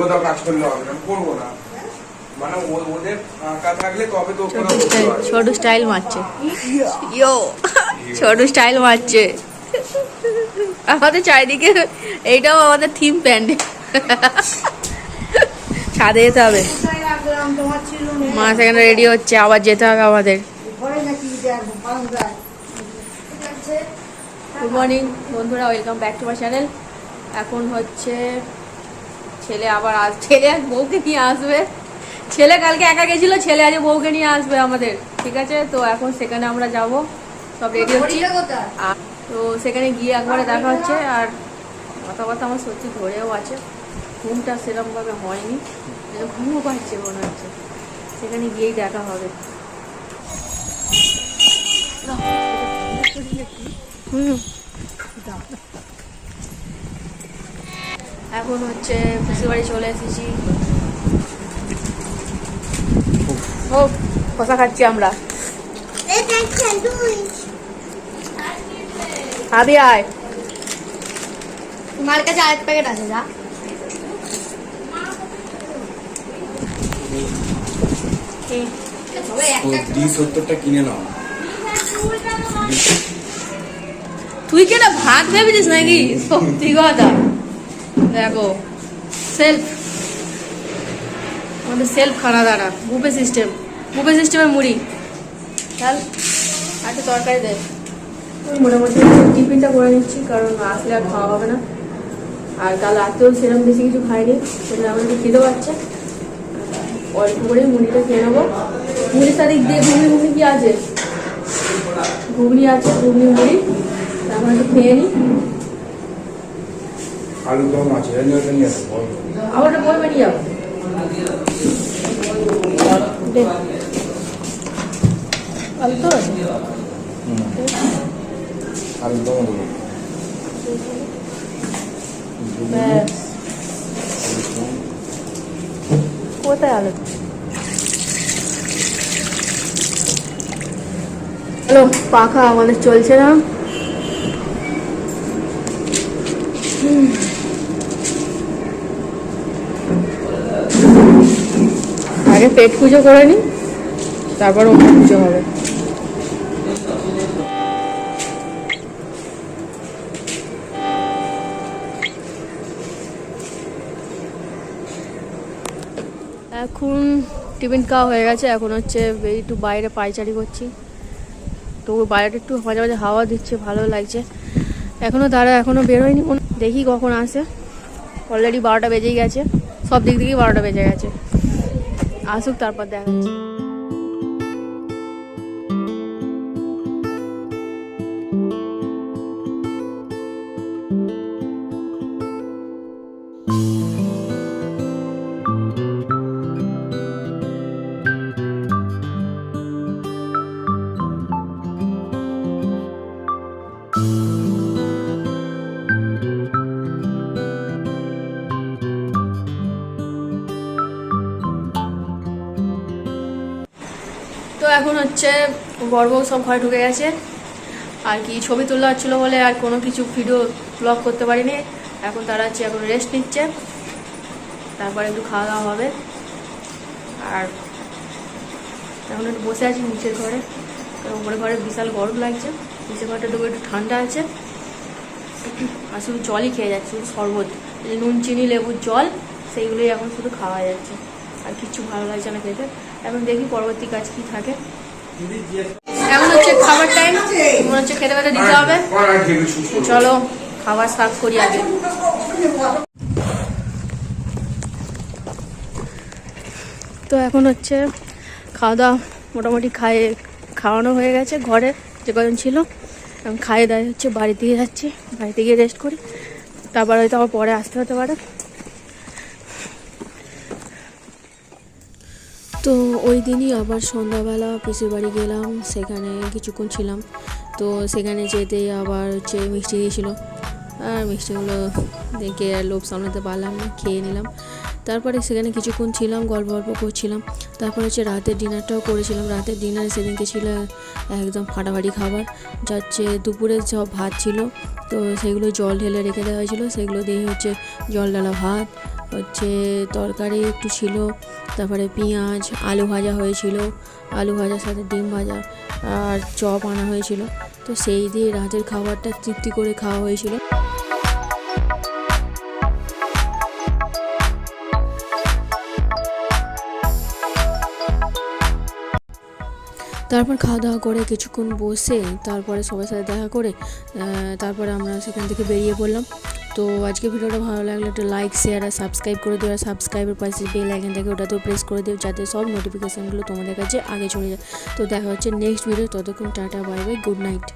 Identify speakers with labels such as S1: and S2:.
S1: কোথাও কাজ করলে হবে না করব না। মানে ওদের ফাঁকা থাকলে তবে তো কোথাও করতে পারবে।
S2: ছোট স্টাইল মারছে। ইয়ো ছোট স্টাইল মারছে। আমাদের চারিদিকে এইটাও আমাদের থিম প্যান্ড ছাদে যেতে হবে। মা সেখানে রেডি হচ্ছে আবার যেতে হবে আমাদের। গুড মর্নিং বন্ধুরা welcome back to my channel এখন হচ্ছে ছেলে আবার আস ছেলে আজ বউকে নিয়ে আসবে। ছেলে কালকে একা গেছিল ছেলে আজ বউকে নিয়ে আসবে আমাদের ঠিক আছে? তো এখন সেখানে আমরা যাব। সব রেডি হচ্ছি। তো সেখানে গিয়ে একবারে দেখা হচ্ছে আর কথা কথা আমার সত্যি ধরেও আছে। ঘুমটা সেরকমভাবে হয়নি। ঘুমও পাচ্ছে মনে হচ্ছে। সেখানে গিয়েই দেখা হবে। হুম। এখন হচ্ছে বাড়ি চলে এসেছি। ও কষা খাচ্ছি আমরা। আদি আয়।
S3: তোমার কাছে আরেক প্যাকেট আছে যা।
S2: তুই কেন ভাত ভেবেছিস নাকি? সত্যি কথা। দেখো সেলফ আমাদের সেলফ খানা দানা বুফে সিস্টেম বুফে সিস্টেমের মুড়ি। চল আর একটু তরকারি দে। মোটামুটি টিফিনটা করে নিচ্ছি, কারণ আসলে আর খাওয়া হবে না। আর কাল রাতেও সেরকম বেশি কিছু খাইনি সেটা একটু খেতে পাচ্ছে। অল্প করে মুড়িটা খেয়ে নেব। মুড়ির সাথে দিয়ে ঘুগনি ঘুগনি কি আছে? ঘুগনি আছে, ঘুগনি, মুড়ি। তারপর একটু খেয়ে নিই
S1: আলু দম আছে ওটা নিয়ে আসব
S2: আবার বই বানিয়ে যাব দে। আলু তো আছে
S1: আলু দম হলো
S2: ব্যাস কোথায় আলু হ্যালো পাখা আমাদের চলছে না আগে পেট পুজো করে নি, তারপর অন্য পুজো হবে। এখন টিফিন খাওয়া হয়ে গেছে, এখন হচ্ছে একটু বাইরে পাইচারি করছি। তো বাইরেটা একটু মাঝে মাঝে হাওয়া দিচ্ছে, ভালো লাগছে। এখনও তারা এখনও বেরোয়নি। দেখি কখন আসে। অলরেডি বারোটা বেজেই গেছে। সব দিক থেকেই বারোটা বেজে গেছে। আসুক তারপর দেখা যাচ্ছে এখন হচ্ছে গর্ব সব ঘরে ঢুকে গেছে। আর কি ছবি তোলা হচ্ছিল বলে আর কোনো কিছু ভিডিও ব্লগ করতে পারিনি। এখন তারা হচ্ছে এখন রেস্ট নিচ্ছে। তারপরে একটু খাওয়া দাওয়া হবে। আর এখন একটু বসে আছি নিচের ঘরে। কারণ উপরে ঘরে বিশাল গরম লাগছে। নিচের ঘরটা ঢুকে একটু ঠান্ডা আছে। আর শুধু জলই খেয়ে যাচ্ছে, শুধু শরবত। নুন, চিনি, লেবুর জল, সেইগুলোই এখন শুধু খাওয়া যাচ্ছে। আর কিচ্ছু ভালো লাগছে না খেতে। এখন দেখি পরবর্তী কাজ কি থাকে। এখন হচ্ছে খাবার টাইম মনে হচ্ছে খেতে খেতে দিতে হবে। চলো খাবার সার্ভ করি আগে। তো এখন হচ্ছে খাওয়া দাওয়া মোটামুটি খাইয়ে খাওয়ানো হয়ে গেছে ঘরে যে কজন ছিল। খাইয়ে দাওয়া হচ্ছে বাড়িতে গিয়ে যাচ্ছি বাড়িতে গিয়ে রেস্ট করি। তারপর হয়তো আবার পরে আসতে হতে পারে।
S4: তো ওই দিনই আবার সন্ধ্যাবেলা পিসির বাড়ি গেলাম, সেখানে কিছুক্ষণ ছিলাম। তো সেখানে যেতে আবার হচ্ছে মিষ্টি দিয়েছিলো আর মিষ্টিগুলো দেখে আর লোভ সামলাতে পারলাম খেয়ে নিলাম। তারপরে সেখানে কিছুক্ষণ ছিলাম, গল্প গল্প করছিলাম। তারপর হচ্ছে রাতের ডিনারটাও করেছিলাম। রাতের ডিনারে সেদিনকে ছিল একদম ফাটাফাটি খাবার। যা হচ্ছে দুপুরে সব ভাত ছিল, তো সেগুলো জল ঢেলে রেখে দেওয়া হয়েছিল। সেগুলো দিয়ে হচ্ছে জল ডালা ভাত,
S2: হচ্ছে তরকারি একটু ছিল তারপরে পেঁয়াজ, আলু ভাজা হয়েছিল। আলু ভাজার সাথে ডিম ভাজা আর চপ আনা হয়েছিল। তো সেই দিয়ে রাতের খাবারটা তৃপ্তি করে খাওয়া হয়েছিল। তারপর খাওয়া দাওয়া করে কিছুক্ষণ বসে তারপরে সবার সাথে দেখা করে তারপরে আমরা সেখান থেকে বেরিয়ে পড়লাম। তো আজকে ভিডিওটা ভালো লাগলে একটু লাইক শেয়ার আর সাবস্ক্রাইব করে দিও। আর সাবস্ক্রাইবের পাশে বেল আইকন থাকে, ওটাতেও প্রেস করে দিও, যাতে সব নোটিফিকেশানগুলো তোমাদের কাছে আগে চলে যায়। তো দেখা হচ্ছে নেক্সট ভিডিও ততক্ষণ tata bye bye good night